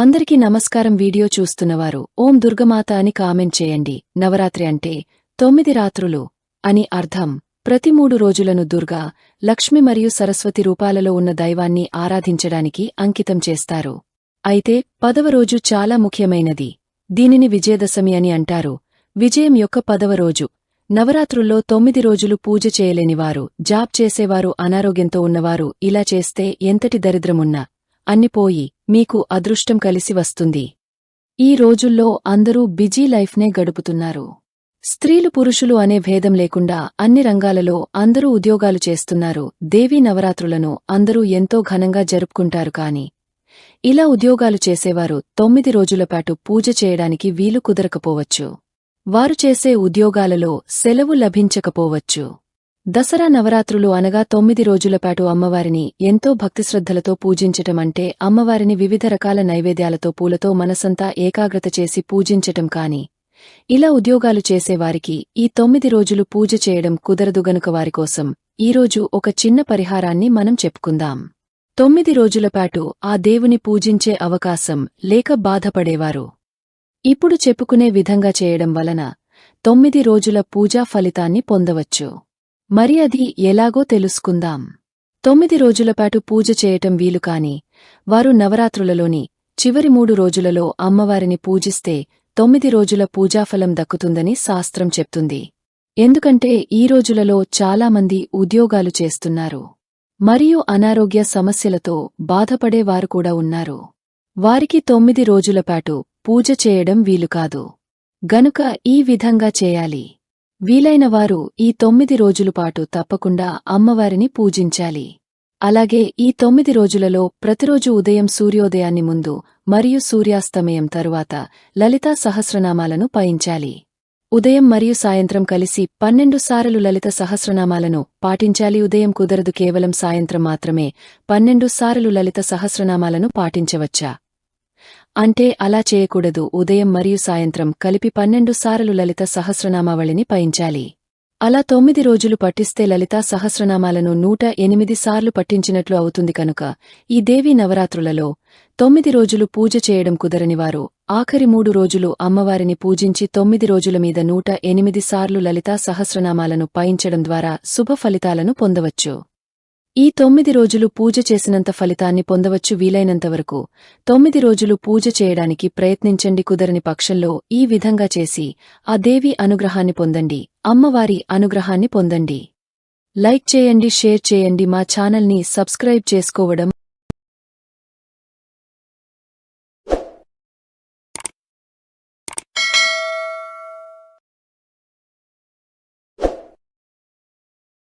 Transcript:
అందరికీ నమస్కారం వీడియో చూస్తున్నవారు. ఓం దుర్గమాత అని కామెంట్ చేయండి. నవరాత్రి అంటే తొమ్మిది రాత్రులు అని అర్థం. ప్రతి మూడు రోజులను దుర్గా లక్ష్మి మరియు సరస్వతి రూపాలలో ఉన్న దైవాన్ని ఆరాధించడానికి అంకితం చేస్తారు. అయితే పదవ రోజు చాలా ముఖ్యమైనది. దీనిని విజయదశమి అని అంటారు. విజయం యొక్క పదవ రోజు. నవరాత్రుల్లో తొమ్మిది రోజులు పూజ చేయలేనివారు జాబ్ చేసేవారు అనారోగ్యంతో ఉన్నవారు ఇలా చేస్తే ఎంతటి దరిద్రమున్నా అన్నిపోయి మీకు అదృష్టం కలిసి వస్తుంది. ఈ రోజుల్లో అందరూ బిజీ లైఫ్నే గడుపుతున్నారు. స్త్రీలు పురుషులు అనే భేదం లేకుండా అన్ని రంగాలలో అందరూ ఉద్యోగాలు చేస్తున్నారు. దేవీ నవరాత్రులను అందరూ ఎంతో ఘనంగా జరుపుకుంటారు కాని ఇలా ఉద్యోగాలు చేసేవారు తొమ్మిది రోజులపాటు పూజ చేయడానికి వీలు కుదరకపోవచ్చు. వారు చేసే ఉద్యోగాలలో సెలవు లభించకపోవచ్చు. దసరా నవరాత్రులు అనగా తొమ్మిది రోజులపాటు అమ్మవారిని ఎంతో భక్తిశ్రద్ధలతో పూజించటం అంటే అమ్మవారిని వివిధ రకాల నైవేద్యాలతో పూలతో మనసంతా ఏకాగ్రత చేసి పూజించటం కాని. ఇలా ఉద్యోగాలు చేసేవారికి ఈ తొమ్మిది రోజులు పూజ చేయడం కుదరదు గనుక వారికోసం ఈరోజు ఒక చిన్న పరిహారాన్ని మనం చెప్పుకుందాం. తొమ్మిది రోజులపాటు ఆ దేవుని పూజించే అవకాశం లేక బాధపడేవారు. ఇప్పుడు చెప్పుకునే విధంగా చేయడం వలన తొమ్మిది రోజుల పూజా ఫలితాన్ని పొందవచ్చు. మరి అది ఎలాగో తెలుసుకుందాం. తొమ్మిది రోజులపాటు పూజ చేయటం వీలుకాని వారు నవరాత్రులలోని చివరి మూడు రోజులలో అమ్మవారిని పూజిస్తే తొమ్మిది రోజుల పూజాఫలం దక్కుతుందని శాస్త్రం చెప్తుంది. ఎందుకంటే ఈ రోజులలో చాలామంది ఉద్యోగాలు చేస్తున్నారు. మరియు అనారోగ్య సమస్యలతో బాధపడేవారు కూడా ఉన్నారు. వారికి తొమ్మిది రోజులపాటు పూజ చేయడం వీలుకాదు గనుక ఈ విధంగా చేయాలి. వీలైనవారు ఈ తొమ్మిది రోజులపాటు తప్పకుండా అమ్మవారిని పూజించాలి. అలాగే ఈ తొమ్మిది రోజులలో ప్రతిరోజు ఉదయం సూర్యోదయాన్ని ముందు మరియు సూర్యాస్తమయం తరువాత లలితా సహస్రనామాలను పయించాలి ఉదయం మరియు సాయంత్రం కలిసి పన్నెండు సారలు లలిత సహస్రనామాలను పాటించాలి. ఉదయం కుదరదు కేవలం సాయంత్రం మాత్రమే పన్నెండు సారలు లలిత సహస్రనామాలను పాటించవచ్చా? అంటే అలా చేయకూడదు. ఉదయం మరియు సాయంత్రం కలిపి పన్నెండు సార్లు లలిత సహస్రనామావళిని పయించాలి అలా తొమ్మిది రోజులు పట్టిస్తే లలితా సహస్రనామాలను నూట ఎనిమిది సార్లు పట్టించినట్లు అవుతుంది కనుక ఈ దేవీ నవరాత్రులలో తొమ్మిది రోజులు పూజ చేయడం కుదరనివారు ఆఖరి మూడు రోజులు అమ్మవారిని పూజించి తొమ్మిది రోజుల మీద నూట ఎనిమిది సార్లు లలితా సహస్రనామాలను పయించడం ద్వారా శుభ ఫలితాలను పొందవచ్చు. ఈ తొమ్మిది రోజులు పూజ చేసినంత ఫలితాన్ని పొందవచ్చు వీలైనంతవరకు తొమ్మిది రోజులు పూజ చేయడానికి ప్రయత్నించండి కుదరని పక్షంలో ఈ విధంగా చేసి ఆ దేవి అనుగ్రహాన్ని పొందండి అమ్మవారి అనుగ్రహాన్ని పొందండి. లైక్ చేయండి షేర్ చేయండి మా ఛానల్ని సబ్స్క్రైబ్ చేసుకోవడం